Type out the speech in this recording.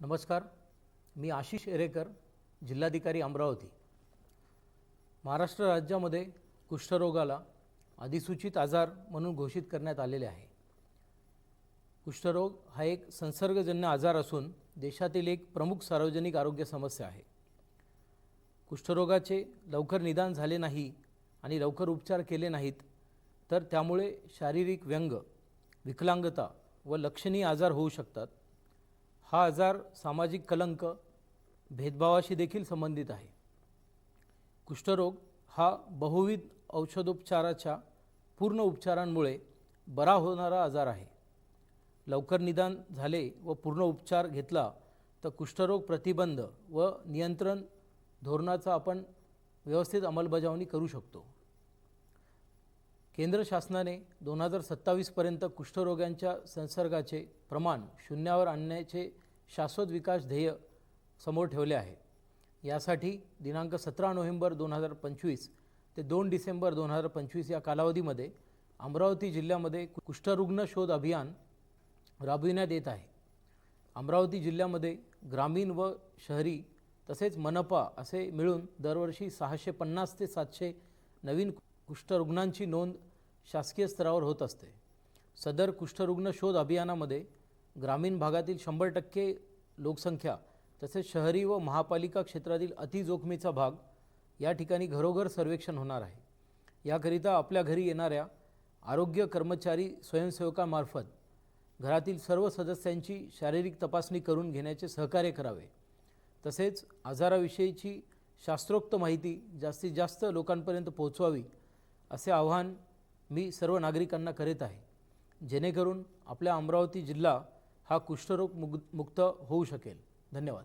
नमस्कार. मी आशिष एरेकर जिल्हाधिकारी अमरावती. महाराष्ट्र राज्यामध्ये कुष्ठरोगाला अधिसूचित आजार म्हणून घोषित करण्यात आलेले आहे. कुष्ठरोग हा एक संसर्गजन्य आजार असून देशातील एक प्रमुख सार्वजनिक आरोग्य समस्या आहे. कुष्ठरोगाचे लवकर निदान झाले नाही आणि लवकर उपचार केले नाहीत तर त्यामुळे शारीरिक व्यंग विकलांगता व लक्षणीय आजार होऊ शकतात. हा आजार सामाजिक कलंक भेदभावाशी देखील संबंधित आहे. कुष्ठरोग हा बहुविध औषधोपचाराच्या पूर्ण उपचारांमुळे बरा होणारा आजार आहे. लवकर निदान झाले व पूर्ण उपचार घेतला तर कुष्ठरोग प्रतिबंध व नियंत्रण धोरणाचा आपण व्यवस्थित अंमलबजावणी करू शकतो. केंद्र शासनाने दोन हजार सत्तावीसपर्यंत कुष्ठरोग्यांच्या संसर्गाचे प्रमाण शून्यावर आणण्याचे शाश्वत विकास ध्येय समोर ठेवले आहे. यासाठी दिनांक सतरा नोव्हेंबर दोन हजार पंचवीस ते दोन डिसेंबर दोन हजार पंचवीस या कालावधीमध्ये अमरावती जिल्ह्यामध्ये कुष्ठरुग्ण शोध अभियान राबविण्यात येत आहे. अमरावती जिल्ह्यामध्ये ग्रामीण व शहरी तसेच मनपा असे मिळून दरवर्षी सहाशे पन्नास ते सातशे नवीन कुष्ठरुग्णांची नोंद शासकीय स्तरावर होत असते. सदर कुष्ठरुग्ण शोध अभियानामध्ये ग्रामीण भागातील शंभर टक्के लोकसंख्या तसेच शहरी व महापालिका क्षेत्रातील अतिजोखमीचा भाग या ठिकाणी घरोघर सर्वेक्षण होणार आहे. याकरिता आपल्या घरी येणाऱ्या आरोग्य कर्मचारी स्वयंसेवकामार्फत घरातील सर्व सदस्यांची शारीरिक तपासणी करून घेण्याचे सहकार्य करावे. तसेच आजाराविषयीची शास्त्रोक्त माहिती जास्तीत जास्त लोकांपर्यंत पोहोचवावी असे आव्हान मी सर्व नागरिकांना करीत आहे. जेणेकरून आपल्या अमरावती जिल्हा हा कुष्ठरोग मुग मुक्त होऊ शकेल. धन्यवाद.